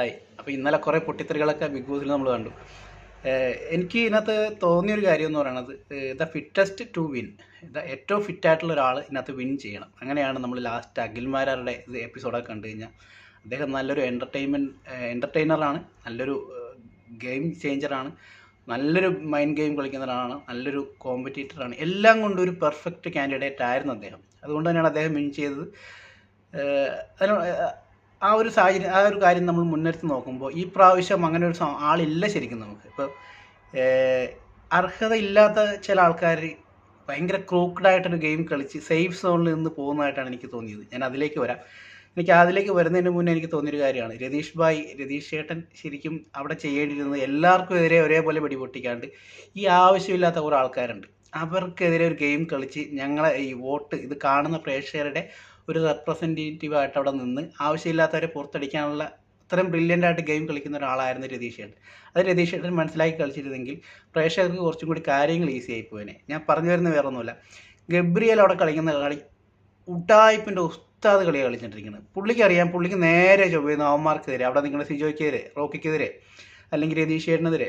ആയി. അപ്പോൾ ഇന്നലെ കുറേ പൊട്ടിത്തെറികളൊക്കെ ബിഗ് ബോസിൽ നമ്മൾ കണ്ടു. എനിക്ക് ഇതിനകത്ത് തോന്നിയൊരു കാര്യം എന്ന് പറയുന്നത് the fittest to win the ഏറ്റവും ഫിറ്റ് ആയിട്ടുള്ള ഒരാൾ ഇതിനകത്ത് വിൻ ചെയ്യണം. അങ്ങനെയാണ് നമ്മൾ ലാസ്റ്റ് അഖിൽമാരാരുടെ എപ്പിസോഡൊക്കെ കണ്ടു കഴിഞ്ഞാൽ അദ്ദേഹം നല്ലൊരു എന്റർടൈൻമെന്റ് എന്റർടൈനറാണ് നല്ലൊരു ഗെയിം ചേഞ്ചറാണ് നല്ലൊരു മൈൻഡ് ഗെയിം കളിക്കുന്ന നല്ലൊരു കോമ്പറ്റീറ്ററാണ് എല്ലാം കൊണ്ടും ഒരു പെർഫെക്റ്റ് കാൻഡിഡേറ്റ് ആയിരുന്നു അദ്ദേഹം. അതുകൊണ്ട് തന്നെയാണ് അദ്ദേഹം വിൻ ചെയ്തത്. ആ ഒരു സാഹചര്യം ആ ഒരു കാര്യം നമ്മൾ മുന്നെടുത്ത് നോക്കുമ്പോൾ ഈ പ്രാവശ്യം അങ്ങനെ ഒരു ആളില്ല ശരിക്കും നമുക്ക്. ഇപ്പോൾ അർഹതയില്ലാത്ത ചില ആൾക്കാർ ഭയങ്കര ക്രൂക്കഡ് ആയിട്ടൊരു ഗെയിം കളിച്ച് സേഫ് സോണിൽ നിന്ന് പോകുന്നതായിട്ടാണ് എനിക്ക് തോന്നിയത്. ഞാൻ അതിലേക്ക് വരാം. എനിക്ക് അതിലേക്ക് വരുന്നതിന് മുന്നേ എനിക്ക് തോന്നിയൊരു കാര്യമാണ്. രതീഷ് ഭായ് രതീഷ് ചേട്ടൻ ശരിക്കും അവിടെ ചെയ്യേണ്ടിയിരുന്നത് എല്ലാവർക്കും എതിരെ ഒരേപോലെ പിടിപൊട്ടിക്കാണ്ട് ഈ ആവശ്യമില്ലാത്ത കുറേ ആൾക്കാരുണ്ട്. അവർക്കെതിരെ ഒരു ഗെയിം കളിച്ച് ഞങ്ങളെ ഈ വോട്ട് ഇത് കാണുന്ന പ്രേക്ഷകരുടെ ഒരു റെപ്രസെന്റേറ്റീവ് ആയിട്ട് അവിടെ നിന്ന് ആവശ്യമില്ലാത്തവരെ പുറത്തടിക്കാനുള്ള അത്രയും ബ്രില്യന്റ് ആയിട്ട് ഗെയിം കളിക്കുന്ന ഒരാളായിരുന്നു രതീഷ് ഏട്ടൻ അത് രതീഷ് ഏട്ടൻ മനസ്സിലാക്കി കളിച്ചിരുന്നെങ്കിൽ പ്രേക്ഷകർക്ക് കുറച്ചും കൂടി കാര്യങ്ങൾ ഈസി ആയി പോയേനെ. ഞാൻ പറഞ്ഞു വരുന്ന വേറെ ഒന്നുമില്ല ഗബ്രിയൽ അവിടെ കളിക്കുന്ന കളി ഉട്ടായ്പിന്റെ ഉസ്താദ് കളിയാണ് കളിച്ചിട്ടിരിക്കുന്നത് പുള്ളിക്ക് അറിയാം പുള്ളിക്ക് നേരെ ചൊവ്വുന്ന അവന്മാർക്കെതിരെ അവിടെ നിങ്ങളുടെ സിജോയ്ക്കെതിരെ റോക്കിക്കെതിരെ അല്ലെങ്കിൽ രതീഷ് ഏട്ടനെതിരെ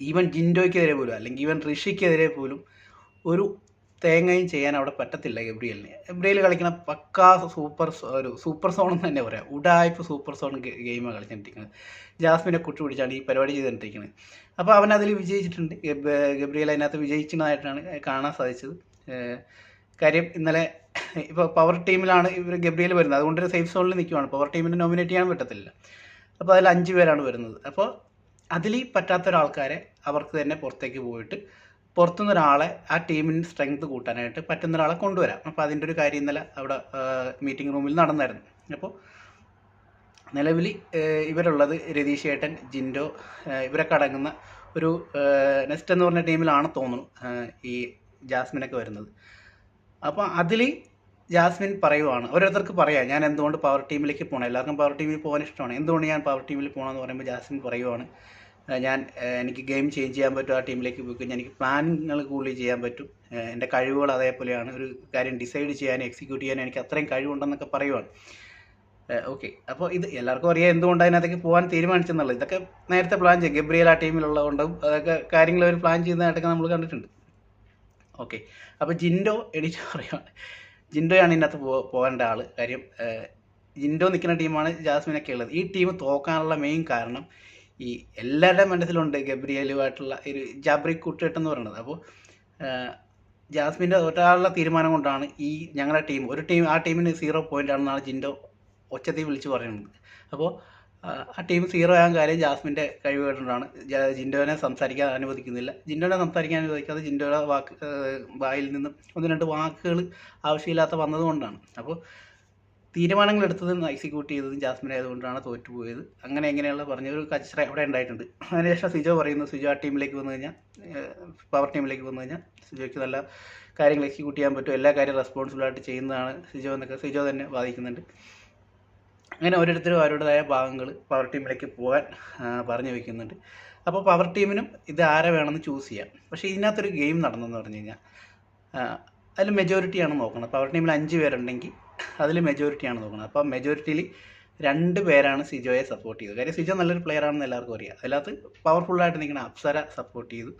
ഈവൻ ജിൻഡോയ്ക്കെതിരെ പോലും അല്ലെങ്കിൽ ഈവൻ ഋഷിക്കെതിരെ പോലും ഒരു തേങ്ങയും ചെയ്യാൻ അവിടെ പറ്റത്തില്ല ഗബ്രിയലിന് ഗബ്രിയൽ കളിക്കുന്ന പക്കാ സൂപ്പർ ഒരു സൂപ്പർ സോൺ എന്ന് തന്നെ പറയാം. ഉടായ്പ സൂപ്പർ സോൺ ഗെയിമാണ് കളിച്ചുകൊണ്ടിരിക്കുന്നത് ജാസ്മിനെ കുട്ടി പിടിച്ചാണ് ഈ പരിപാടി ചെയ്തുകൊണ്ടിരിക്കുന്നത് അപ്പോൾ അവൻ അതിൽ വിജയിച്ചിട്ടുണ്ട്. ഗബ്- ഗബ്രിയൽ അതിനകത്ത് വിജയിച്ചതായിട്ടാണ് കാണാൻ സാധിച്ചത്. കാര്യം ഇന്നലെ ഇപ്പോൾ പവർ ടീമിലാണ് ഇവർ ഗബ്രിയൽ വരുന്നത്. അതുകൊണ്ട് സേഫ് സോണിൽ നിൽക്കുവാണ് പവർ ടീമിനെ നോമിനേറ്റ് ചെയ്യാൻ പറ്റത്തില്ല. അപ്പോൾ അതിൽ അഞ്ച് പേരാണ് വരുന്നത്. അപ്പോൾ അതിൽ പറ്റാത്ത ഒരാൾക്കാരെ അവർക്ക് തന്നെ പുറത്തേക്ക് പോയിട്ട് പുറത്തുനിന്ന് ഒരാളെ ആ ടീമിന് സ്ട്രെങ്ത് കൂട്ടാനായിട്ട് പറ്റുന്ന ഒരാളെ കൊണ്ടുവരാം. അപ്പോൾ അതിന്റെ ഒരു കാര്യം ഇന്നലെ അവിടെ മീറ്റിംഗ് റൂമിൽ നടന്നായിരുന്നു. അപ്പോൾ നിലവിൽ ഇവരുള്ളത് രതീഷ് ഏട്ടൻ ജിൻഡോ ഇവരൊക്കെ അടങ്ങുന്ന ഒരു നെസ്റ്റ് എന്ന് പറഞ്ഞ ടീമിലാണ് തോന്നുന്നു ഈ ജാസ്മിനൊക്കെ വരുന്നത്. അപ്പോൾ അതിൽ ജാസ്മിൻ പറയുവാണ് ഓരോരുത്തർക്ക് പറയാം ഞാൻ എന്തുകൊണ്ട് പവർ ടീമിലേക്ക് പോകണം എല്ലാവർക്കും പവർ ടീമിൽ പോകാൻ ഇഷ്ടമാണ്. എന്തുകൊണ്ട് ഞാൻ പവർ ടീമിൽ പോകണമെന്ന് പറയുമ്പോൾ ജാസ്മിൻ പറയുവാണ് ഞാൻ എനിക്ക് ഗെയിം ചേഞ്ച് ചെയ്യാൻ പറ്റും ആ ടീമിലേക്ക് പോയി കഴിഞ്ഞാൽ എനിക്ക് പ്ലാനിങ്ങൾ കൂടുതൽ ചെയ്യാൻ പറ്റും. എന്റെ കഴിവുകൾ അതേപോലെയാണ്. ഒരു കാര്യം ഡിസൈഡ് ചെയ്യാനും എക്സിക്യൂട്ട് ചെയ്യാനും എനിക്ക് അത്രയും കഴിവുണ്ടെന്നൊക്കെ പറയുവാണ്. ഓക്കെ. അപ്പോൾ ഇത് എല്ലാവർക്കും അറിയാം എന്തുകൊണ്ടാണ് അതിനകത്തേക്ക് പോകാൻ തീരുമാനിച്ചെന്നുള്ളത്. ഇതൊക്കെ നേരത്തെ പ്ലാൻ ചെയ്യും. ഗബ്രിയൽ ആ ടീമിലുള്ളതുകൊണ്ടും അതൊക്കെ കാര്യങ്ങൾ അവർ പ്ലാൻ ചെയ്യുന്നതായിട്ടൊക്കെ നമ്മൾ കണ്ടിട്ടുണ്ട്. ഓക്കെ. അപ്പോൾ ജിൻഡോ എഡിറ്റ് പറയുവാണ്. ജിൻഡോയാണ് ഇതിനകത്ത് പോ പോകേണ്ട ആൾ കാര്യം ജിൻഡോ നിൽക്കുന്ന ടീമാണ് ജാസ്മിനൊക്കെ ഉള്ളത്. ഈ ടീം തോക്കാനുള്ള മെയിൻ കാരണം ഈ എല്ലാവരുടെ മനസ്സിലുണ്ട് ഗബ്രിയലുമായിട്ടുള്ള ഒരു ജാബ്രി കൂട്ടുകെട്ടെന്ന് പറയുന്നത്. അപ്പോൾ ജാസ്മിന്റെ ഒരാളുടെ തീരുമാനം കൊണ്ടാണ് ഈ ഞങ്ങളുടെ ടീം ഒരു ടീം ആ ടീമിന് സീറോ പോയിന്റ് ആണെന്നാണ് ജിൻഡോ ഒച്ചത്തിൽ വിളിച്ച് പറയുന്നത്. അപ്പോൾ ആ ടീം സീറോ ആകാൻ കാര്യം ജാസ്മിന്റെ കഴിവുകൊണ്ടാണ് ജിൻഡോനെ സംസാരിക്കാൻ അനുവദിക്കുന്നില്ല. ജിൻഡോനെ സംസാരിക്കാൻ അനുവദിക്കാതെ ജിൻഡോയുടെ വാക്ക് വായിൽ നിന്നും ഒന്ന് രണ്ട് വാക്കുകൾ ആവശ്യമില്ലാത്ത വന്നതുകൊണ്ടാണ് അപ്പോൾ തീരുമാനങ്ങൾ എടുത്തതും എക്സിക്യൂട്ട് ചെയ്തതും ജാസ്മിൻ ആയതുകൊണ്ടാണ് തോറ്റുപോയത്. അങ്ങനെ എങ്ങനെയുള്ള പറഞ്ഞ ഒരു കച്ചറ അവിടെ ഉണ്ടായിട്ടുണ്ട്. അതിനുശേഷം സിജോ പറയുന്നു സിജോ ആ ടീമിലേക്ക് വന്നു കഴിഞ്ഞാൽ പവർ ടീമിലേക്ക് വന്നു കഴിഞ്ഞാൽ സിജോയ്ക്ക് നല്ല കാര്യങ്ങൾ എക്സിക്യൂട്ട് ചെയ്യാൻ പറ്റും. എല്ലാ കാര്യം റെസ്പോൺസിബിളായിട്ട് ചെയ്യുന്നതാണ് സിജോ എന്നൊക്കെ സിജോ തന്നെ വാദിക്കുന്നുണ്ട്. അങ്ങനെ ഓരോരുത്തരും അവരുടേതായ ഭാഗങ്ങൾ പവർ ടീമിലേക്ക് പോകാൻ പറഞ്ഞു വയ്ക്കുന്നുണ്ട് അപ്പോൾ പവർ ടീമിനും ഇത് ആരെ വേണമെന്ന് ചൂസ് ചെയ്യാം. പക്ഷേ ഇതിനകത്തൊരു ഗെയിം നടന്നെന്ന് പറഞ്ഞു കഴിഞ്ഞാൽ അതിൽ മെജോറിറ്റിയാണ് നോക്കുന്നത് പവർ ടീമിൽ അഞ്ച് പേരുണ്ടെങ്കിൽ അതിൽ മെജോറിറ്റിയാണ് നോക്കുന്നത് അപ്പോൾ മെജോറിറ്റിയിൽ രണ്ട് പേരാണ് സിജോയെ സപ്പോർട്ട് ചെയ്തത്. കാര്യം സിജോ നല്ലൊരു പ്ലെയർ ആണെന്ന് എല്ലാവർക്കും അറിയാം. അതിനകത്ത് പവർഫുള്ളായിട്ട് നിൽക്കുന്ന അപ്സര സപ്പോർട്ട് ചെയ്തു.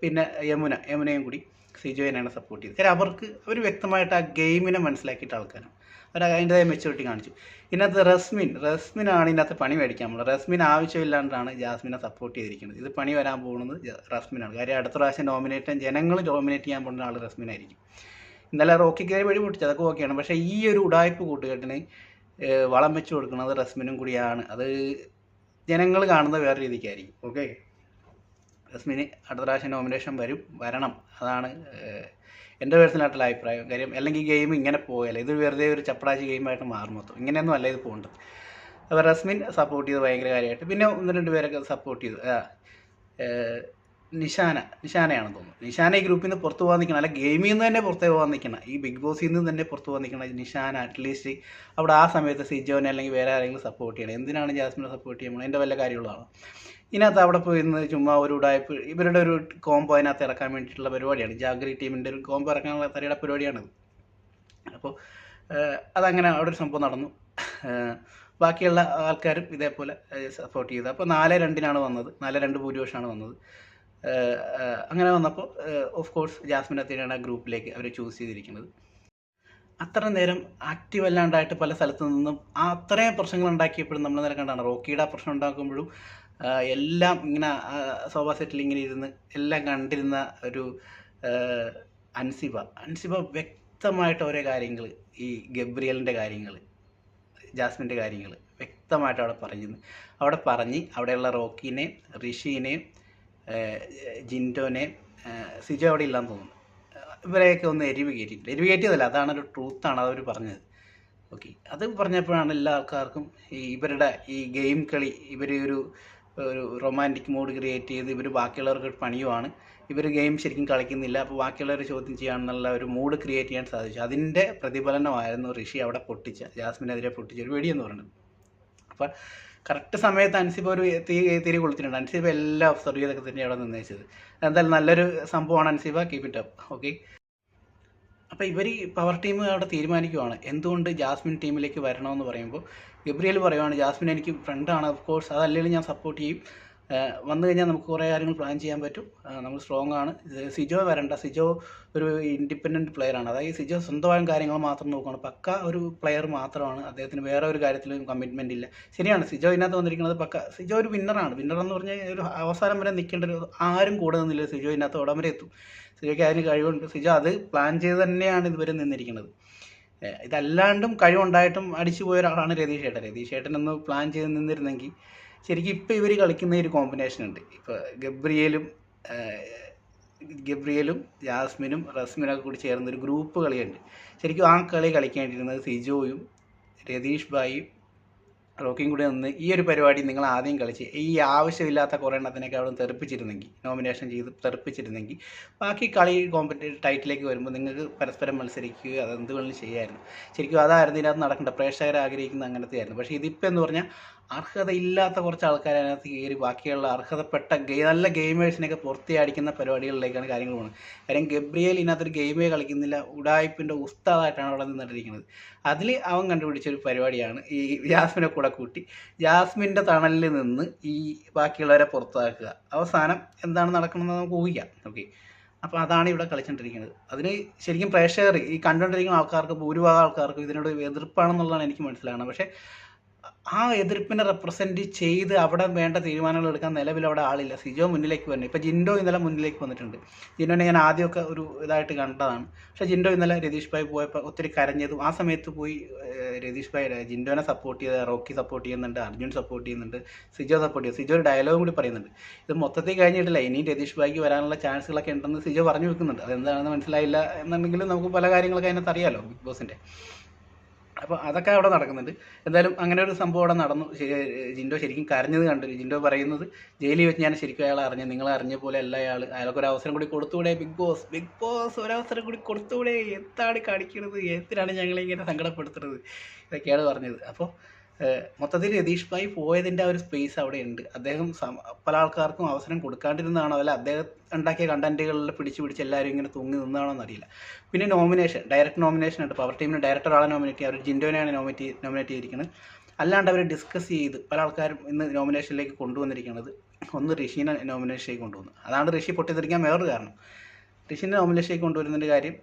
പിന്നെ യമുന യമുനയും കൂടി സിജോയിനാണ് സപ്പോർട്ട് ചെയ്തത്. കാര്യം അവർക്ക് അവർ വ്യക്തമായിട്ട് ആ ഗെയിമിനെ മനസ്സിലാക്കിയിട്ട് ആൾക്കാരാണ്. അവർ അതിന്റെതായ മെച്ചൂരിറ്റി കാണിച്ചു. ഇതിനകത്ത് റസ്മിൻ റസ്മിനാണ് ഇതിനകത്ത് പണി മേടിക്കാൻ പോകുന്നത് റസ്മിൻ ആവശ്യമില്ലാണ്ടാണ് ജാസ്മിനെ സപ്പോർട്ട് ചെയ്തിരിക്കുന്നത്. ഇത് പണി വരാൻ പോകുന്നത് റസ്മിനാണ്. കാര്യം അടുത്ത പ്രാവശ്യം നോമിനേറ്റ് ജനങ്ങൾ നോമിനേറ്റ് ചെയ്യാൻ പോകുന്ന ആൾ റസ്മിനായിരിക്കും. ഇന്നലെ റോക്കിക്ക് വഴി പൊട്ടിച്ചു അതൊക്കെ ഓക്കെയാണ് പക്ഷേ ഈ ഒരു ഉടായ്പ കൂട്ടുകെട്ടിന് വളം വെച്ച് കൊടുക്കുന്നത് റസ്മിനും കൂടിയാണ്. അത് ജനങ്ങൾ കാണുന്ന വേറെ രീതിക്കായിരിക്കും. ഓക്കെ റസ്മിന് അടുത്ത പ്രാവശ്യം നോമിനേഷൻ വരും വരണം. അതാണ് എന്റെ പേഴ്സണലായിട്ടുള്ള അഭിപ്രായം. കാര്യം അല്ലെങ്കിൽ ഗെയിം ഇങ്ങനെ പോയാലേ ഇത് വെറുതെ ഒരു ചപ്പടാശി ഗെയിമായിട്ട് മാറും മൊത്തം. ഇങ്ങനെയൊന്നും അല്ല ഇത് പോകേണ്ടത് അപ്പോൾ റസ്മിൻ സപ്പോർട്ട് ചെയ്ത് ഭയങ്കര കാര്യമായിട്ട്. പിന്നെ ഒന്ന് രണ്ട് പേരൊക്കെ സപ്പോർട്ട് ചെയ്തു. നിഷാന നിഷാനയാണെന്ന് തോന്നുന്നു. നിഷാന ഈ ഗ്രൂപ്പിൽ നിന്ന് പുറത്തു പോകാൻ നിൽക്കണം അല്ല ഗെയിമിൽ നിന്ന് തന്നെ പുറത്തു പോകാൻ നിൽക്കണം ഈ ബിഗ് ബോസിൽ നിന്ന് തന്നെ പുറത്തു പോകാൻ നിൽക്കണം നിഷാന അറ്റ്ലീസ്റ്റ് അവിടെ ആ സമയത്ത് സിജോനെ അല്ലെങ്കിൽ വേറെ ആരെങ്കിലും സപ്പോർട്ട് ചെയ്യണം. എന്തിനാണ് ജാസ്മിനെ സപ്പോർട്ട് ചെയ്യുമ്പോൾ എന്റെ വല്ല കാര്യമുള്ളതാണ്. ഇതിനകത്ത് അവിടെ പോയി നിന്ന് ചുമ്മാ ഒരു ഉടായ്പ് ഇവരുടെ ഒരു കോംബോ അതിനകത്ത് ഇറക്കാൻ വേണ്ടിയിട്ടുള്ള പരിപാടിയാണ്. ജാഗ്രി ടീമിന്റെ ഒരു കോംബോ ഇറക്കാനുള്ള തരയുടെ പരിപാടിയാണിത്. അപ്പോൾ അതങ്ങനെ അവിടെ ഒരു സംഭവം നടന്നു. ബാക്കിയുള്ള ആൾക്കാരും ഇതേപോലെ സപ്പോർട്ട് ചെയ്തു. അപ്പോൾ നാല് രണ്ടിനാണ് വന്നത്. നാല് രണ്ട് ഭൂരിപക്ഷമാണ് വന്നത്. അങ്ങനെ വന്നപ്പോൾ ഓഫ് കോഴ്സ് ജാസ്മിൻ അത്തീനയാണ് ആ ഗ്രൂപ്പിലേക്ക് അവർ ചൂസ് ചെയ്തിരിക്കുന്നത്. അത്ര നേരം ആക്റ്റീവ് അല്ലാണ്ടായിട്ട് പല സ്ഥലത്തു നിന്നും അത്രയും പ്രശ്നങ്ങൾ ഉണ്ടാക്കിയപ്പോഴും നമ്മൾ നേരെ കണ്ടാണ്. റോക്കിയുടെ പ്രശ്നം ഉണ്ടാക്കുമ്പോഴും എല്ലാം ഇങ്ങനെ സോഫ സെറ്റിൽ ഇങ്ങനെ ഇരുന്ന് എല്ലാം കണ്ടിരുന്ന ഒരു അൻസിബ. അൻസിബ വ്യക്തമായിട്ട് ഓരോ കാര്യങ്ങൾ ഈ ഗബ്രിയലിന്റെ കാര്യങ്ങൾ ജാസ്മിന്റെ കാര്യങ്ങൾ വ്യക്തമായിട്ട് അവിടെ പറഞ്ഞിരുന്നു. അവിടെ പറഞ്ഞ് അവിടെയുള്ള റോക്കിനെയും ഋഷിനെയും ജിന്റോനെയും സിജോ അവിടെ ഇല്ലാന്ന് തോന്നുന്നു. ഇവരെയൊക്കെ ഒന്ന് എരിവ് കയറ്റിയിട്ടില്ല എരിവ് കയറ്റിയതല്ല അതാണ് ഒരു ട്രൂത്താണ് അതവർ പറഞ്ഞത്. ഓക്കെ. അത് പറഞ്ഞപ്പോഴാണ് എല്ലാ ആൾക്കാർക്കും ഈ ഇവരുടെ ഈ ഗെയിം കളി ഇവർ ഒരു ഒരു റൊമാന്റിക് മൂഡ് ക്രിയേറ്റ് ചെയ്ത് ഇവർ ബാക്കിയുള്ളവർക്ക് പണിയുമാണ് ഇവർ ഗെയിം ശരിക്കും കളിക്കുന്നില്ല. അപ്പോൾ ബാക്കിയുള്ളവരെ ചോദ്യം ചെയ്യാനുള്ള ഒരു മൂഡ് ക്രിയേറ്റ് ചെയ്യാൻ സാധിച്ചു. അതിന്റെ പ്രതിഫലനമായിരുന്നു ഋഷി അവിടെ പൊട്ടിച്ച ജാസ്മിനെതിരെ പൊട്ടിച്ച ഒരു വെടിയെന്ന് പറയുന്നത്. അപ്പോൾ കറക്റ്റ് സമയത്ത് അൻസിബ ഒരു തീ തിരി കൊളുത്തിട്ടുണ്ട്. അൻസിബ എല്ലാം ഒബ്സർവ് ചെയ്തൊക്കെ തന്നെ അവിടെ നിർണയിച്ചത് എന്തായാലും നല്ലൊരു സംഭവമാണ് Ansiba. Keep it up okay അപ്പോൾ ഇവർ ഈ പവർ ടീം അവിടെ തീരുമാനിക്കുവാണ്. എന്തുകൊണ്ട് ജാസ്മിൻ ടീമിലേക്ക് വരണമെന്ന് പറയുമ്പോൾ ഗബ്രിയൽ പറയുവാണ് ജാസ്മിൻ എനിക്ക് ഫ്രണ്ടാണ് ഓഫ് കോഴ്സ് അതല്ലെങ്കിലും ഞാൻ സപ്പോർട്ട് ചെയ്യും. വന്നു കഴിഞ്ഞാൽ നമുക്ക് കുറേ കാര്യങ്ങൾ പ്ലാൻ ചെയ്യാൻ പറ്റും. നമ്മൾ സ്ട്രോങ് ആണ്. സിജോ വരണ്ട. സിജോ ഒരു ഇൻഡിപെൻഡന്റ് ആണ്. അതായത് സിജോ സ്വന്തമായും കാര്യങ്ങൾ മാത്രം നോക്കുകയാണ് പക്ക ഒരു പ്ലെയർ മാത്രമാണ്. അദ്ദേഹത്തിന് വേറെ ഒരു കാര്യത്തിലും കമ്മിറ്റ്മെന്റ് ഇല്ല. ശരിയാണ്. സിജോ ഇതിനകത്ത് വന്നിരിക്കുന്നത് പക്ക. സിജോ ഒരു വിന്നറാണ് വിന്നർ എന്ന് പറഞ്ഞാൽ ഒരു അവസാനം വരെ നിൽക്കേണ്ട ഒരു ആരും കൂടെ നിന്നില്ല. സിജോ ഇതിനകത്ത് ഉടം വരെ എത്തും. സിജോയ്ക്ക് അതിന് കഴിവുണ്ട്. സിജോ അത് പ്ലാൻ ചെയ്ത് തന്നെയാണ് ഇതുവരെ നിന്നിരിക്കുന്നത്. ഇതല്ലാണ്ടും കഴിവുണ്ടായിട്ടും അടിച്ചു പോയ ഒരാളാണ് രതീഷ് ഏട്ടൻ. രതീഷ് ഏട്ടൻ ഒന്ന് പ്ലാൻ ചെയ്ത് നിന്നിരുന്നെങ്കിൽ ശരിക്കും ഇപ്പോൾ ഇവർ കളിക്കുന്ന ഒരു കോമ്പിനേഷൻ ഉണ്ട്. ഇപ്പോൾ ഗബ്രിയേലും ഗബ്രിയലും ജാസ്മിനും റസ്മിനൊക്കെ കൂടി ചേർന്ന ഒരു ഗ്രൂപ്പ് കളിയുണ്ട്. ശരിക്കും ആ കളി കളിക്കേണ്ടിയിരുന്നത് സിജോയും രതീഷ് ഭായിയും റോക്കിയും കൂടി നിന്ന് ഈ ഒരു പരിപാടി നിങ്ങൾ ആദ്യം കളിച്ച് ഈ ആവശ്യമില്ലാത്ത കുറേ എണ്ണത്തിനൊക്കെ അവിടെ തെറിപ്പിച്ചിരുന്നെങ്കിൽ നോമിനേഷൻ ചെയ്ത് തെറിപ്പിച്ചിരുന്നെങ്കിൽ ബാക്കി കളി കോമ്പറ്റീവ് ടൈറ്റിലേക്ക് വരുമ്പോൾ നിങ്ങൾക്ക് പരസ്പരം മത്സരിക്കുകയോ അതെന്ത് വേണമെങ്കിലും ചെയ്യായിരുന്നു ശരിക്കും അതായിരുന്നു ഇതിനകത്ത് നടക്കേണ്ട പ്രേക്ഷകർ ആഗ്രഹിക്കുന്ന അങ്ങനത്തെ ആയിരുന്നു പക്ഷേ ഇതിപ്പോൾ എന്ന് പറഞ്ഞാൽ അർഹതയില്ലാത്ത കുറച്ച് ആൾക്കാർ അതിനകത്ത് കയറി ബാക്കിയുള്ള അർഹതപ്പെട്ട ഗെ നല്ല ഗെയിമേഴ്സിനെയൊക്കെ പുറത്തിയടിക്കുന്ന പരിപാടികളിലേക്കാണ് കാര്യങ്ങൾ പോകുന്നത്. കാര്യം ഗബ്രിയേൽ ഇതിനകത്തൊരു ഗെയിമേ കളിക്കുന്നില്ല. ഉടായ്പിന്റെ ഉസ്താദായിട്ടാണ് അവിടെ നിന്നിട്ടിരിക്കുന്നത്. അതിൽ അവൻ കണ്ടുപിടിച്ച ഒരു പരിപാടിയാണ് ഈ ജാസ്മിനെ കൂടെ കൂട്ടി. ജാസ്മിന്റെ തണലിൽ നിന്ന് ഈ ബാക്കിയുള്ളവരെ പുറത്താക്കുക. അവസാനം എന്താണ് നടക്കണമെന്ന് നമുക്ക് ഊഹിക്കാം. ഓക്കെ. അപ്പോൾ അതാണ് ഇവിടെ കളിച്ചുകൊണ്ടിരിക്കുന്നത് അതിന് ശരിക്കും പ്രേക്ഷകർ ഈ കണ്ടുകൊണ്ടിരിക്കുന്ന ആൾക്കാർക്ക് ഭൂരിഭാഗം ആൾക്കാർക്കും ഇതിനോട് എതിർപ്പാണെന്നുള്ളതാണ് എനിക്ക് മനസ്സിലാകുന്നത്. പക്ഷേ ആ എതിർപ്പിനെ റെപ്രസെന്റ് ചെയ്ത് അവിടെ വേണ്ട തീരുമാനങ്ങൾ എടുക്കാൻ നിലവിൽ അവിടെ ആളില്ല. സിജോ മുന്നിലേക്ക് വരണം ഇപ്പോൾ ജിൻഡോ ഇന്നലെ മുന്നിലേക്ക് വന്നിട്ടുണ്ട്. ജിൻഡോനെ ഞാൻ ആദ്യമൊക്കെ ഒരു ഇതായിട്ട് കണ്ടതാണ്. പക്ഷേ ജിൻഡോ ഇന്നലെ രതീഷ് ഭായ് പോയപ്പോൾ ഒത്തിരി കരഞ്ഞതും ആ സമയത്ത് പോയി രതീഷ് ഭായ് ജിൻഡോനെ സപ്പോർട്ട് ചെയ്ത് റോക്കി സപ്പോർട്ട് ചെയ്യുന്നുണ്ട് അർജുൻ സപ്പോർട്ട് ചെയ്യുന്നുണ്ട് സിജോ സപ്പോർട്ട് ചെയ്യും സിജോ ഒരു ഡയലോഗും കൂടി പറയുന്നുണ്ട്. ഇത് മൊത്തത്തിൽ കഴിഞ്ഞിട്ടില്ല. ഇനി രതീഷ് ഭായ്ക്ക് വരാനുള്ള ചാൻസുകളൊക്കെ ഉണ്ടെന്ന് സിജോ പറഞ്ഞു വെക്കുന്നുണ്ട്. അതെന്താണെന്ന് മനസ്സിലായില്ല എന്നുണ്ടെങ്കിലും നമുക്ക് പല കാര്യങ്ങളൊക്കെ അതിനകത്ത് അറിയാമല്ലോ ബിഗ് ബോസിന്റെ അപ്പോൾ അതൊക്കെ അവിടെ നടക്കുന്നുണ്ട്. എന്തായാലും അങ്ങനെ ഒരു സംഭവം അവിടെ നടന്നു. ജിൻഡോ ശരിക്കും കരഞ്ഞത് കണ്ടു ജിൻഡോ പറയുന്നത് ജയിലിൽ വെച്ച് ഞാൻ ശരിക്കും അയാൾ അറിഞ്ഞു നിങ്ങൾ അറിഞ്ഞ പോലെ അല്ല അയാൾ അയാൾക്ക് ഒരു അവസരം കൂടി കൊടുത്തുകൂടെ ബിഗ് ബോസ്? ബിഗ് ബോസ് ഒരു അവസരം കൂടി കൊടുത്തുകൂടെ എന്താണ് കാണിക്കുന്നത് എന്തിനാണ് ഞങ്ങളെ ഇങ്ങനെ സങ്കടപ്പെടുത്തുന്നത്? ഇതൊക്കെയാണ് പറഞ്ഞത്. അപ്പോൾ മൊത്തത്തിൽ രതീഷ് ഭായി പോയതിന്റെ ആ ഒരു സ്പേസ് അവിടെ ഉണ്ട് അദ്ദേഹം പല ആൾക്കാർക്കും അവസരം കൊടുക്കാണ്ടിരുന്നതാണോ? അല്ല അദ്ദേഹം ഉണ്ടാക്കിയ കണ്ടന്റുകളിൽ പിടിച്ച് പിടിച്ച് എല്ലാവരും ഇങ്ങനെ തൂങ്ങി നിന്നാണോ എന്നറിയില്ല. പിന്നെ നോമിനേഷൻ ഡയറക്റ്റ് നോമിനേഷൻ ഉണ്ട്. പവർ ടീമിന് ഡയറക്ടർ ആളെ നോമിനേറ്റ് ചെയ്യുക അവർ ജിൻഡോനെയാണ് നോമിനേറ്റ് നോമിനേറ്റ് ചെയ്തിരിക്കുന്നത് അല്ലാണ്ട് അവർ ഡിസ്കസ് ചെയ്ത് പല ആൾക്കാരും ഇന്ന് നോമിനേഷനിലേക്ക് കൊണ്ടുവന്നിരിക്കുന്നത് ഒന്ന് ഋഷീനെ നോമിനേഷനിലേക്ക് കൊണ്ടുവന്നു. അതാണ് ഋഷി പൊട്ടിത്തെറിക്കാൻ വേറൊരു കാരണം. ഋഷിനെ നോമിനേഷനിലേക്ക് കൊണ്ടുവരുന്നതിന്റെ കാര്യം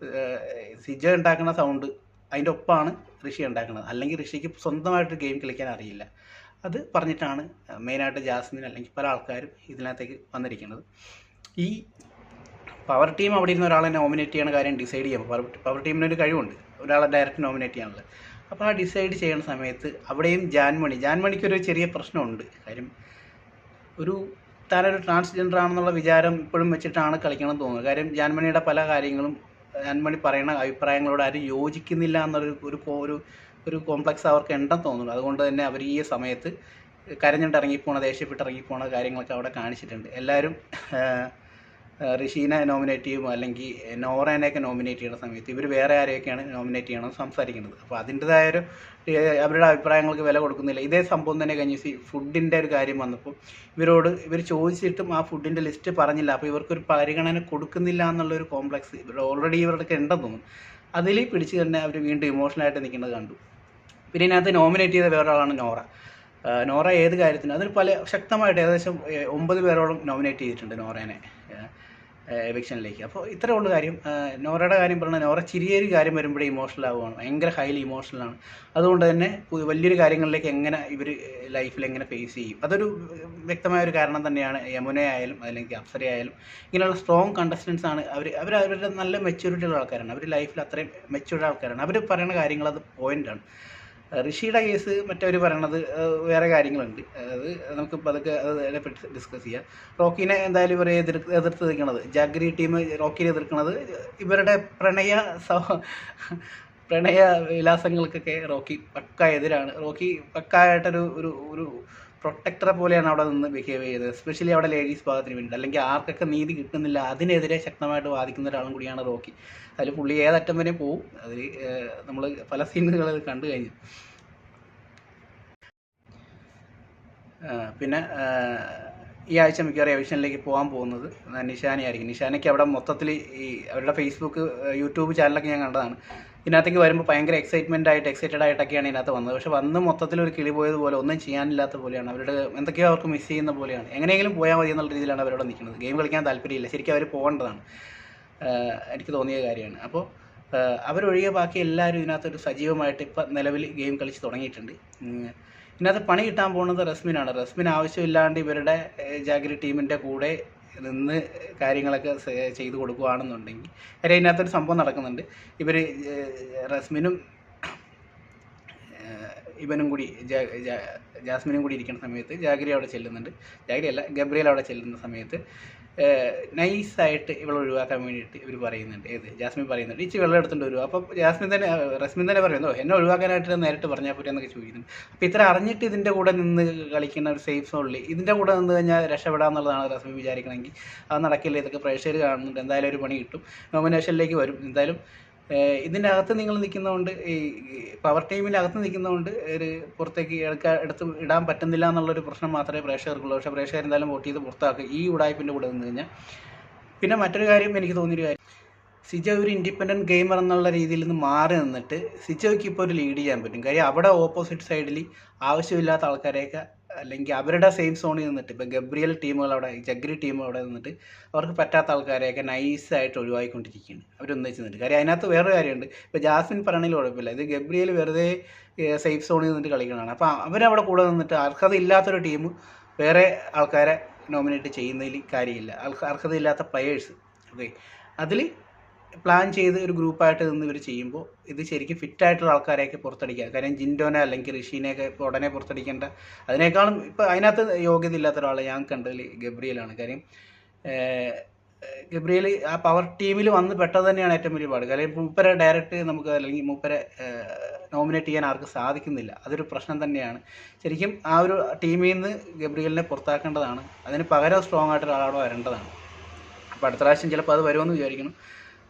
സിജ ഉണ്ടാക്കുന്ന സൗണ്ട് അതിന്റെ ഒപ്പമാണ് ഋഷി ഉണ്ടാക്കുന്നത്. അല്ലെങ്കിൽ ഋഷിക്ക് സ്വന്തമായിട്ട് ഗെയിം കളിക്കാൻ അറിയില്ല. അത് പറഞ്ഞിട്ടാണ് മെയിനായിട്ട് ജാസ്മിൻ അല്ലെങ്കിൽ പല ആൾക്കാരും ഇതിനകത്തേക്ക് വന്നിരിക്കുന്നത്. ഈ പവർ ടീം അവിടെ ഇരുന്ന ഒരാളെ നോമിനേറ്റ് ചെയ്യുന്ന കാര്യം ഡിസൈഡ് ചെയ്യാം. പവർ പവർ ഒരു കഴിവുണ്ട്. ഒരാളെ ഡയറക്റ്റ് നോമിനേറ്റ് ചെയ്യാനുള്ളത്. അപ്പോൾ ആ ഡിസൈഡ് ചെയ്യുന്ന സമയത്ത് അവിടെയും ജാൻമണി ജാൻമണിക്കൊരു ചെറിയ പ്രശ്നമുണ്ട്. കാര്യം ഒരു താനൊരു ട്രാൻസ്ജെൻഡർ ആണെന്നുള്ള വിചാരം ഇപ്പോഴും വെച്ചിട്ടാണ് കളിക്കണം തോന്നുന്നത്. കാര്യം ജാൻമണിയുടെ പല കാര്യങ്ങളും ജാൻമണി പറയുന്ന അഭിപ്രായങ്ങളോട് ആരും യോജിക്കുന്നില്ല എന്നൊരു ഒരു ഒരു ഒരു കോംപ്ലക്സ് അവർക്ക് ഉണ്ടെന്ന് തോന്നുന്നു അതുകൊണ്ട് തന്നെ അവർ ഈ സമയത്ത് കരഞ്ഞിട്ട് ഇറങ്ങിപ്പോണ ദേഷ്യപ്പെട്ട് ഇറങ്ങിപ്പോണ കാര്യങ്ങളൊക്കെ അവിടെ കാണിച്ചിട്ടുണ്ട്. എല്ലാവരും ഋഷീനെ നോമിനേറ്റ് ചെയ്യുമോ അല്ലെങ്കിൽ നോറേനെയൊക്കെ നോമിനേറ്റ് ചെയ്യുന്ന സമയത്ത് ഇവർ വേറെ ആരെയൊക്കെയാണ് നോമിനേറ്റ് ചെയ്യണം സംസാരിക്കുന്നത്. അപ്പോൾ അതിന്റെതായ ഒരു അവരുടെ അഭിപ്രായങ്ങൾക്ക് വില കൊടുക്കുന്നില്ല. ഇതേ സംഭവം തന്നെ കഴിഞ്ഞ് സി ഫുഡിന്റെ ഒരു കാര്യം വന്നപ്പോൾ ഇവരോട് ഇവർ ചോദിച്ചിട്ടും ആ ഫുഡിന്റെ ലിസ്റ്റ് പറഞ്ഞില്ല. അപ്പോൾ ഇവർക്കൊരു പരിഗണന കൊടുക്കുന്നില്ല എന്നുള്ളൊരു കോംപ്ലക്സ് ഇവർ ഓൾറെഡി ഇവരുടെ ഉണ്ടെന്ന് തോന്നുന്നു. അതിൽ പിടിച്ച് തന്നെ അവർ വീണ്ടും ഇമോഷണലായിട്ട് നിൽക്കുന്നത് കണ്ടു. പിന്നെ ഇതിനകത്ത് നോമിനേറ്റ് ചെയ്ത വേറൊരാളാണ് നോറ. നോറ ഏത് കാര്യത്തിനും അതിൽ പല ശക്തമായിട്ട് ഏകദേശം ഒമ്പത് പേരോളം നോമിനേറ്റ് ചെയ്തിട്ടുണ്ട് നോറേനെ. എവിക്ഷനിലേക്ക് അപ്പോൾ ഇത്രേ ഉള്ളൂ കാര്യം. നോറയുടെ കാര്യം പറഞ്ഞാൽ നോറ ചെറിയൊരു കാര്യം വരുമ്പോഴേ ഇമോഷണൽ ആവുകയാണ്. ഭയങ്കര ഹൈലി ഇമോഷണലാണ് അതുകൊണ്ട് തന്നെ വലിയൊരു കാര്യങ്ങളിലേക്ക് എങ്ങനെ ഇവർ ലൈഫിൽ എങ്ങനെ ഫേസ് ചെയ്യും? അതൊരു വ്യക്തമായ ഒരു കാരണം തന്നെയാണ് യമുന ആയാലും അല്ലെങ്കിൽ അപ്സര ആയാലും ഇങ്ങനെയുള്ള സ്ട്രോങ് കണ്ടസ്റ്റൻസ് ആണ് അവർ അവർ അവരുടെ നല്ല മെച്യൂരിറ്റി ഉള്ള ആൾക്കാരാണ്. അവർ ലൈഫിൽ അത്രയും മെച്യൂർഡ് ആൾക്കാരാണ്. അവർ പറയുന്ന കാര്യങ്ങൾ അത് പോയിന്റാണ് ഋഷിയുടെ കേസ് മറ്റവർ പറയണത് വേറെ കാര്യങ്ങളുണ്ട്. അത് നമുക്ക് പതുക്കെ അതിനെപ്പറ്റി ഡിസ്കസ് ചെയ്യാം. റോക്കിനെ എന്തായാലും ഇവരെ എതിർ എതിർത്ത് നിൽക്കണത്. ജാഗ്രി ടീം റോക്കിനെ എതിർക്കണത്. ഇവരുടെ പ്രണയ പ്രണയ വിലാസങ്ങൾക്കൊക്കെ റോക്കി പക്ക എതിരാണ്. റോക്കി പക്കായിട്ടൊരു ഒരു ഒരു പ്രൊട്ടക്ടറെ പോലെയാണ് അവിടെ നിന്ന് ബിഹേവ് ചെയ്തത്. എസ്പെഷ്യലി അവിടെ ലേഡീസ് ഭാഗത്തിന് വേണ്ടി അല്ലെങ്കിൽ ആർക്കൊക്കെ നീതി കിട്ടുന്നില്ല അതിനെതിരെ ശക്തമായിട്ട് വാദിക്കുന്ന ഒരാളും കൂടിയാണ് റോക്കി. അതിൽ പുള്ളി ഏതറ്റം വരെ പോവും. അതിൽ നമ്മൾ പല സീനുകൾ കണ്ടു കഴിഞ്ഞു. പിന്നെ ഈ ആഴ്ച മിക്കവാറും എവിഷനിലേക്ക് പോകാൻ പോകുന്നത് നിഷാനയായിരിക്കും. നിഷാനയ്ക്ക് അവിടെ മൊത്തത്തിൽ ഈ അവരുടെ ഫേസ്ബുക്ക് യൂട്യൂബ് ചാനലൊക്കെ ഞാൻ കണ്ടതാണ്. ഇതിനകത്തേക്ക് വരുമ്പോൾ ഭയങ്കര എക്സൈറ്റ്മെന്റ് ആയിട്ട് എക്സൈറ്റഡ് ആയിട്ടൊക്കെയാണ് ഇതിനകത്ത് വന്നത്. പക്ഷേ വന്ന് മൊത്തത്തിൽ ഒരു കിളി പോയതുപോലെ ഒന്നും ചെയ്യാനില്ലാത്ത പോലെയാണ്. അവരുടെ എന്തൊക്കെയോ അവർക്ക് മിസ് ചെയ്യുന്ന പോലെയാണ്. എങ്ങനെയെങ്കിലും പോയാൽ മതി എന്നുള്ള രീതിയിലാണ് അവരോട് നിൽക്കുന്നത്. ഗെയിം കളിക്കാൻ താല്പര്യമില്ല. ശരിക്കും അവർ പോകേണ്ടതാണ്. എനിക്ക് തോന്നിയ കാര്യമാണ്. അപ്പോൾ അവരൊഴികെ ബാക്കി എല്ലാവരും ഇതിനകത്തൊരു സജീവമായിട്ട് ഇപ്പം നിലവിൽ ഗെയിം കളിച്ച് തുടങ്ങിയിട്ടുണ്ട്. ഇതിനകത്ത് പണി കിട്ടാൻ പോകുന്നത് റസ്മിനാണ്. റസ്മിൻ ആവശ്യമില്ലാണ്ട് ഇവരുടെ ജാഗരി ടീമിന്റെ കൂടെ നിന്ന് കാര്യങ്ങളൊക്കെ ചെയ്തു കൊടുക്കുകയാണെന്നുണ്ടെങ്കിൽ കാര്യം അതിനകത്തൊരു സംഭവം നടക്കുന്നുണ്ട്. ഇവർ റസ്മിനും ഇവനും കൂടി ജാസ്മിനും കൂടി ഇരിക്കുന്ന സമയത്ത് ജാഗ്രി അവിടെ ചെല്ലുന്നുണ്ട്. ജാഗ്രി അല്ല ഗബ്രിയൽ അവിടെ ചെല്ലുന്ന സമയത്ത് നൈസായിട്ട് ഇവളെ ഒഴിവാക്കാൻ വേണ്ടിയിട്ട് ഇവർ പറയുന്നുണ്ട്. ഏത്? ജാസ്മിൻ പറയുന്നുണ്ട്. ഇച്ചി വെള്ളം എടുത്തുകൊണ്ട് വരുമോ അപ്പോൾ ജാസ്മിൻ തന്നെ റസ്മിൻ തന്നെ പറയുന്നു എന്നെ ഒഴിവാക്കാനായിട്ട് നേരിട്ട് പറഞ്ഞാൽ പോരെ എന്നൊക്കെ ചോദിക്കുന്നുണ്ട് അപ്പോൾ ഇത്ര അറിഞ്ഞിട്ട് ഇതിന്റെ കൂടെ നിന്ന് കളിക്കുന്ന ഒരു സേഫ് സോണിൽ ഇതിന്റെ കൂടെ നിന്ന് കഴിഞ്ഞാൽ രക്ഷപ്പെടാമെന്നുള്ളതാണ് റസ്മിൻ വിചാരിക്കണമെങ്കിൽ അത് നടക്കില്ല ഇതൊക്കെ പ്രേക്ഷകർ കാണുന്നുണ്ട്. എന്തായാലും ഒരു പണി കിട്ടും. നോമിനേഷനിലേക്ക് വരും. എന്തായാലും ഇതിന്റെ അകത്ത് നിങ്ങൾ നിൽക്കുന്നതുകൊണ്ട് ഈ പവർ ടീമിന്റെ അകത്ത് നിൽക്കുന്നതുകൊണ്ട് ഒരു പുറത്തേക്ക് എടുക്കാൻ എടുത്ത് ഇടാൻ പറ്റുന്നില്ല എന്നുള്ളൊരു പ്രശ്നം മാത്രമേ പ്രേക്ഷകർക്കുള്ളൂ. പക്ഷേ പ്രേക്ഷകർ എന്തായാലും വോട്ട് ചെയ്ത് പുറത്താക്കുക. ഈ ഉടായ്പിന്റെ കൂടെ നിന്ന് കഴിഞ്ഞാൽ. പിന്നെ മറ്റൊരു കാര്യം എനിക്ക് തോന്നിയൊരു കാര്യം. സിജ ഒരു ഇൻഡിപെൻഡന്റ് ഗെയിമർ എന്നുള്ള രീതിയിൽ നിന്ന് മാറി നിന്നിട്ട് സിജോയ്ക്ക് ഇപ്പോൾ ഒരു ലീഡ് ചെയ്യാൻ പറ്റും. കാര്യം അവിടെ ഓപ്പോസിറ്റ് സൈഡിൽ ആവശ്യമില്ലാത്ത ആൾക്കാരെയൊക്കെ അല്ലെങ്കിൽ അവരുടെ സെയിം സോണിൽ നിന്നിട്ട് ഇപ്പം ഗബ്രിയൽ ടീമുകൾ അവിടെ ജഗ്രി ടീമുകൾ അവിടെ നിന്നിട്ട് അവർക്ക് പറ്റാത്ത ആൾക്കാരെയൊക്കെ നൈസായിട്ട് ഒഴിവാക്കിക്കൊണ്ടിരിക്കുകയാണ്. അവരൊന്നിച്ച് നിന്നിട്ട്. കാര്യം അതിനകത്ത് വേറൊരു കാര്യമുണ്ട്. ഇപ്പോൾ ജാസ്മിൻ പറഞ്ഞതിൽ കുഴപ്പമില്ല. ഇത് ഗബ്രിയൽ വെറുതെ സേഫ് സോണിൽ നിന്നിട്ട് കളിക്കണതാണ് അപ്പോൾ അവരവിടെ കൂടെ നിന്നിട്ട് അർഹത ഇല്ലാത്തൊരു ടീം വേറെ ആൾക്കാരെ നോമിനേറ്റ് ചെയ്യുന്നതിൽ കാര്യമില്ല. അർഹതയില്ലാത്ത പ്ലെയേഴ്സ് ഓക്കെ അതിൽ പ്ലാൻ ചെയ്ത് ഒരു ഗ്രൂപ്പായിട്ട് നിന്ന് ഇവർ ചെയ്യുമ്പോൾ ഇത് ശരിക്കും ഫിറ്റായിട്ടുള്ള ആൾക്കാരെയൊക്കെ പുറത്തടിക്കുക. കാര്യം ജിൻഡോനെ അല്ലെങ്കിൽ ഋഷീനെയൊക്കെ ഉടനെ പുറത്തടിക്കേണ്ട. അതിനേക്കാളും ഇപ്പോൾ അതിനകത്ത് യോഗ്യത ഇല്ലാത്ത ഒരാളെ ഞാൻ കണ്ടതിൽ ഗബ്രിയലാണ്. കാര്യം ഗബ്രിയൽ ആ പവർ ടീമിൽ വന്ന് പെട്ടത് തന്നെയാണ് ഏറ്റവും വലിയ പാട്. കാര്യം മൂപ്പരെ ഡയറക്റ്റ് നമുക്ക് അല്ലെങ്കിൽ മൂപ്പരെ നോമിനേറ്റ് ചെയ്യാൻ ആർക്കും സാധിക്കുന്നില്ല. അതൊരു പ്രശ്നം തന്നെയാണ്. ശരിക്കും ആ ഒരു ടീമിൽ നിന്ന് ഗബ്രിയലിനെ പുറത്താക്കേണ്ടതാണ്. അതിന് പകരം സ്ട്രോങ് ആയിട്ട് ഒരാളോട് വരേണ്ടതാണ്. അപ്പോൾ അടുത്ത പ്രാവശ്യം ചിലപ്പോൾ അത് വരുമെന്ന് വിചാരിക്കണം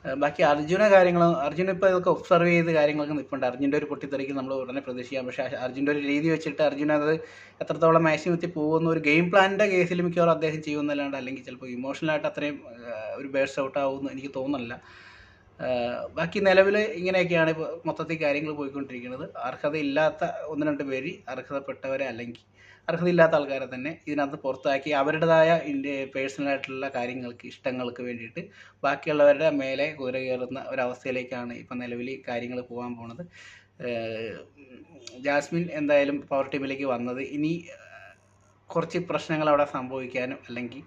ബാക്കി അർജുന കാര്യങ്ങൾ അർജുന ഇപ്പോൾ ഇതൊക്കെ ഒബ്സർവ് ചെയ്ത് കാര്യങ്ങളൊക്കെ നിൽപ്പുണ്ട് അർജുന്റെ ഒരു പൊട്ടിത്തെറിക്ക് നമ്മൾ ഉടനെ പ്രതീക്ഷിക്കാം പക്ഷേ അർജുന്റെ ഒരു രീതി വെച്ചിട്ട് അർജുന അത് എത്രത്തോളം മാക്സിമം എത്തി പോകുന്ന ഒരു ഗെയിം പ്ലാനിന്റെ കേസിൽ മിക്കവാറും അദ്ദേഹം ചെയ്യുമെന്നല്ലാണ്ട് അല്ലെങ്കിൽ ചിലപ്പോൾ ഇമോഷണലായിട്ട് അത്രയും ഒരു ബേഴ്സ് ഔട്ട് ആവുമെന്ന് എനിക്ക് തോന്നുന്നില്ല. ബാക്കി നിലവിൽ ഇങ്ങനെയൊക്കെയാണ് ഇപ്പോൾ മൊത്തത്തിൽ കാര്യങ്ങൾ പോയിക്കൊണ്ടിരിക്കുന്നത്. അർഹതയില്ലാത്ത ഒന്ന് രണ്ട് പേര് അർഹതപ്പെട്ടവരെ അല്ലെങ്കിൽ അർഹതയില്ലാത്ത ആൾക്കാരെ തന്നെ ഇതിനകത്ത് പുറത്താക്കി അവരുടേതായ പേഴ്സണലായിട്ടുള്ള കാര്യങ്ങൾക്ക് ഇഷ്ടങ്ങൾക്ക് വേണ്ടിയിട്ട് ബാക്കിയുള്ളവരുടെ മേലെ കുതിര കയറുന്ന ഒരവസ്ഥയിലേക്കാണ് ഇപ്പം നിലവിൽ കാര്യങ്ങൾ പോകാൻ പോണത്. ജാസ്മിൻ എന്തായാലും പവർ ടീമിലേക്ക് വന്നത്. ഇനി കുറച്ച് പ്രശ്നങ്ങൾ അവിടെ സംഭവിക്കാനും അല്ലെങ്കിൽ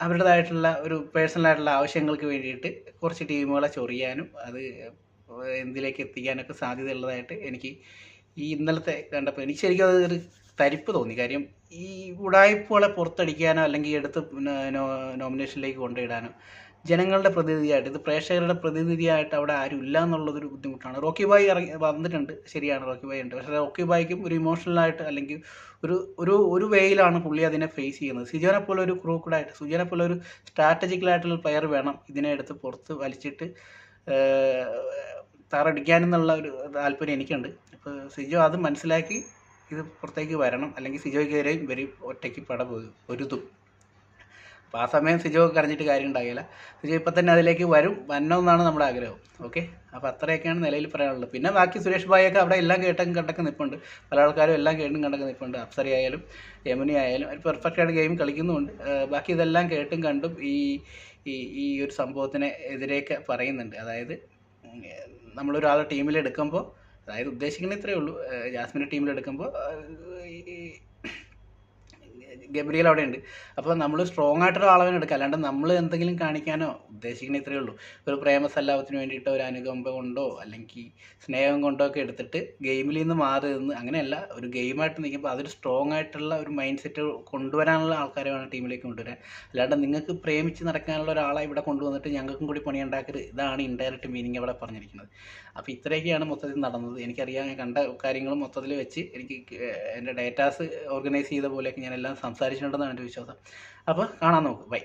അവരുടേതായിട്ടുള്ള ഒരു പേഴ്സണലായിട്ടുള്ള ആവശ്യങ്ങൾക്ക് വേണ്ടിയിട്ട് കുറച്ച് ടീമുകളെ ചൊറിയാനും അത് എന്തിലേക്ക് എത്തിക്കാനൊക്കെ സാധ്യതയുള്ളതായിട്ട് എനിക്ക് ഈ ഇന്നലത്തെ കണ്ടപ്പോൾ എനിക്ക് ശരിക്കും അത് ഒരു തരിപ്പ് തോന്നി. കാര്യം ഈ ഉടായ്പകളെ പുറത്തടിക്കാനോ അല്ലെങ്കിൽ എടുത്ത് നോമിനേഷനിലേക്ക് കൊണ്ടുവിടാനോ ജനങ്ങളുടെ പ്രതിനിധിയായിട്ട് ഇത് പ്രേക്ഷകരുടെ പ്രതിനിധിയായിട്ട് അവിടെ ആരും ഇല്ല എന്നുള്ളതൊരു ബുദ്ധിമുട്ടാണ്. റോക്കി ബായ് ഇറങ്ങി വന്നിട്ടുണ്ട്. ശരിയാണ് റോക്കി ബായ് ഉണ്ട്. പക്ഷേ റോക്കി ബായ്ക്കും ഒരു ഇമോഷണലായിട്ട് അല്ലെങ്കിൽ ഒരു ഒരു ഒരു വേയിലാണ് പുള്ളി അതിനെ ഫേസ് ചെയ്യുന്നത്. സിജോനെ പോലെ ഒരു ക്രൂക്കഡായിട്ട് സുജനെ പോലെ ഒരു സ്ട്രാറ്റജിക്കലായിട്ടുള്ള പ്ലെയർ വേണം ഇതിനെ എടുത്ത് പുറത്ത് വലിച്ചിട്ട് താറടിക്കാനെന്നുള്ള ഒരു താല്പര്യം എനിക്കുണ്ട്. അപ്പോൾ സിജോ അത് മനസ്സിലാക്കി ഇത് പുറത്തേക്ക് വരണം. അല്ലെങ്കിൽ സിജോയ്ക്കെതിരെയും ഇവർ ഒറ്റയ്ക്ക് പട പൊരുതും. അപ്പോൾ ആ സമയം സിജോ കരഞ്ഞിട്ട് കാര്യം ഉണ്ടാകില്ല. സിജോ ഇപ്പം തന്നെ അതിലേക്ക് വരും. വരണമെന്നാണ് നമ്മുടെ ആഗ്രഹം. ഓക്കെ? അപ്പോൾ അത്രയൊക്കെയാണ് നിലയിൽ പറയാനുള്ളത്. പിന്നെ ബാക്കി സുരേഷ് ഭായിയൊക്കെ അവിടെ എല്ലാം കേട്ടും കണ്ടൊക്കെ നിൽപ്പുണ്ട്. പല ആൾക്കാരും എല്ലാം കേട്ടും കണ്ടൊക്കെ നിൽപ്പുണ്ട്. അപ്സരി ആയാലും യമുനി ആയാലും ഒരു പെർഫെക്റ്റായിട്ട് ഗെയിം കളിക്കുന്നുമുണ്ട്. ബാക്കി ഇതെല്ലാം കേട്ടും കണ്ടും ഈ ഈ ഈ ഒരു സംഭവത്തിനെ എതിരെയൊക്കെ പറയുന്നുണ്ട്. അതായത് നമ്മളൊരാളെ ടീമിൽ എടുക്കുമ്പോൾ അതായത് ഉദ്ദേശിക്കുന്നത് ഇത്രയേ ഉള്ളൂ. ജാസ്മിനെ ഈ ഗബ്രിയൽ അവിടെ ഉണ്ട്. അപ്പോൾ നമ്മൾ സ്ട്രോങ് ആയിട്ടുള്ള ആളെ എടുക്കുക അല്ലാണ്ട് നമ്മൾ എന്തെങ്കിലും കാണിക്കാനോ ഉദ്ദേശിക്കുന്ന ഇത്രയേ ഉള്ളൂ. ഒരു പ്രേമസല്ലാപത്തിന് വേണ്ടിയിട്ടോ ഒരു അനുകമ്പ കൊണ്ടോ അല്ലെങ്കിൽ സ്നേഹം കൊണ്ടോ ഒക്കെ എടുത്തിട്ട് ഗെയിമിൽ നിന്ന് മാറി നിന്ന് അങ്ങനെയല്ല ഒരു ഗെയിമായിട്ട് നിൽക്കുമ്പോൾ അതൊരു സ്ട്രോങ് ആയിട്ടുള്ള ഒരു മൈൻഡ് സെറ്റ് കൊണ്ടുവരാനുള്ള ആൾക്കാരെ വേണം ടീമിലേക്ക് കൊണ്ടുവരാൻ. അല്ലാണ്ട് നിങ്ങൾക്ക് പ്രേമിച്ച് നടക്കാനുള്ള ഒരാളെ ഇവിടെ കൊണ്ടുവന്നിട്ട് ഞങ്ങൾക്കും കൂടി പണിയുണ്ടാക്കരുത്. ഇതാണ് ഇൻഡയറക്റ്റ് മീനിങ് അവിടെ പറഞ്ഞിരിക്കുന്നത്. അപ്പോൾ ഇത്രയൊക്കെയാണ് മൊത്തത്തിൽ നടന്നത്. എനിക്കറിയാം ഞാൻ കണ്ട കാര്യങ്ങളും മൊത്തത്തിൽ വെച്ച് എനിക്ക് എന്റെ ഡേറ്റാസ് ഓർഗനൈസ് ചെയ്ത പോലെയൊക്കെ ഞാൻ എല്ലാം സംസാരിച്ചിട്ടുണ്ടെന്നാണ് എന്റെ വിശ്വാസം. അപ്പോൾ കാണാൻ നോക്ക് ബൈ.